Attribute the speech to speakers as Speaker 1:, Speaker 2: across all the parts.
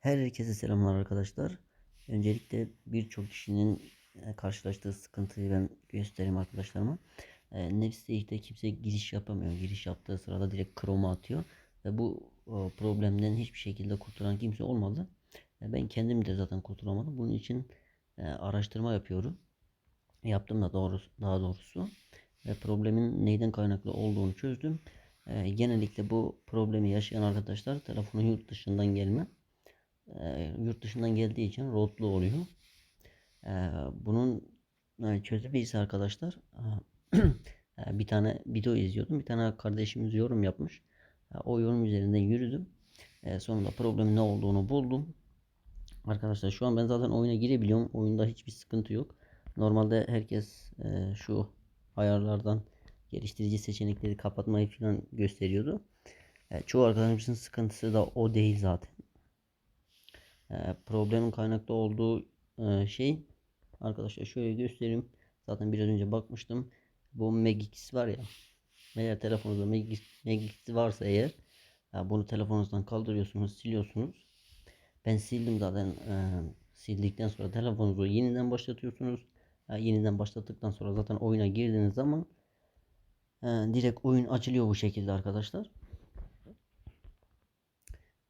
Speaker 1: Herkese selamlar arkadaşlar. Öncelikle birçok kişinin e, karşılaştığı sıkıntıyı ben göstereyim arkadaşlarıma. E, Nefs'te kimse giriş yapamıyor. Giriş yaptığı sırada direkt Chrome'a atıyor. Ve bu problemden hiçbir şekilde kurtulan kimse olmadı. E, ben kendim de zaten kurtulamadım. Bunun için e, araştırma yapıyorum. Yaptım da doğrusu, daha doğrusu. Ve problemin neyden kaynaklı olduğunu çözdüm. E, genellikle bu problemi yaşayan arkadaşlar telefonu yurt dışından gelme e, yurt dışından geldiği için rootlu oluyor. E, bunun e, çözümü ise arkadaşlar e, bir tane video izliyordum. Bir tane kardeşimiz yorum yapmış. E, o yorum üzerinden yürüdüm. E, sonunda problemin ne olduğunu buldum. Arkadaşlar şu an ben zaten oyuna girebiliyorum. Oyunda hiçbir sıkıntı yok. Normalde herkes e, şu ayarlardan geliştirici seçenekleri kapatmayı falan gösteriyordu. E, çoğu arkadaşımızın sıkıntısı da o değil zaten. E, problemin kaynaklı olduğu e, şey arkadaşlar şöyle göstereyim. Zaten biraz önce bakmıştım. Bu Megix var ya. Eğer telefonunuzda Megix, Megix varsa eğer bunu telefonunuzdan kaldırıyorsunuz, siliyorsunuz. Ben sildim zaten. E, sildikten sonra telefonunuzu yeniden başlatıyorsunuz. Yeniden başlattıktan sonra zaten oyuna girdiğiniz zaman e, direkt oyun açılıyor bu şekilde arkadaşlar.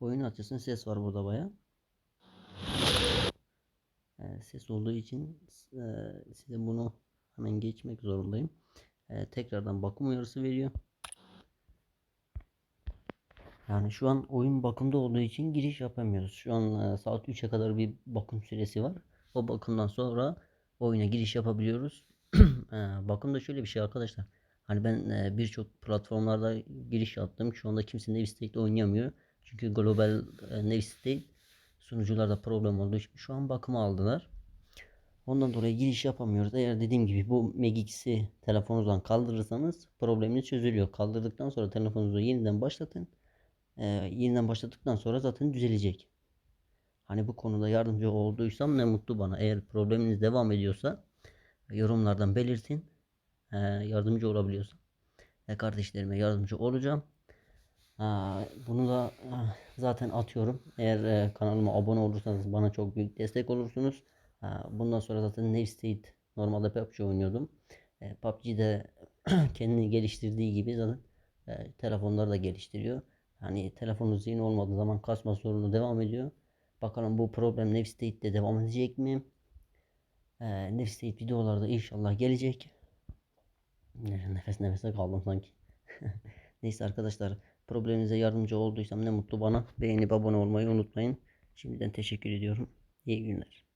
Speaker 1: Oyun açılsın ses var burada baya. Ses olduğu için e, size bunu hemen geçmek zorundayım. E, tekrardan bakım uyarısı veriyor. Yani şu an oyun bakımda olduğu için giriş yapamıyoruz. Şu an e, saat 3'e kadar bir bakım süresi var. O bakımdan sonra oyuna giriş yapabiliyoruz. e, bakım da şöyle bir şey arkadaşlar. Hani ben e, birçok platformlarda giriş yaptım. Şu anda kimse Navistate'de oynayamıyor. Çünkü global e, Navistate sunucularda problem olduğu için şu an bakıma aldılar. Ondan dolayı giriş yapamıyoruz. Eğer dediğim gibi bu Megix'i telefonunuzdan kaldırırsanız probleminiz çözülüyor. Kaldırdıktan sonra telefonunuzu yeniden başlatın. Ee, yeniden başladıktan sonra zaten düzelecek. Hani bu konuda yardımcı olduysam ne mutlu bana. Eğer probleminiz devam ediyorsa yorumlardan belirtin. Ee, yardımcı olabiliyorsam. E, kardeşlerime yardımcı olacağım. Bunu da zaten atıyorum. Eğer e, kanalıma abone olursanız bana çok büyük destek olursunuz. Bundan sonra zaten Nave State normalde PUBG oynuyordum. E, PUBG'de kendini geliştirdiği gibi zaten e, telefonları da geliştiriyor. Hani telefonunuz yeni olmadığı zaman kasma sorunu devam ediyor. Bakalım bu problem Nave State'de devam edecek mi? Nave State videolarda inşallah gelecek. Nefes nefese kaldım sanki. Neyse arkadaşlar probleminize yardımcı olduysam ne mutlu bana. Beğenip abone olmayı unutmayın. Şimdiden teşekkür ediyorum. İyi günler.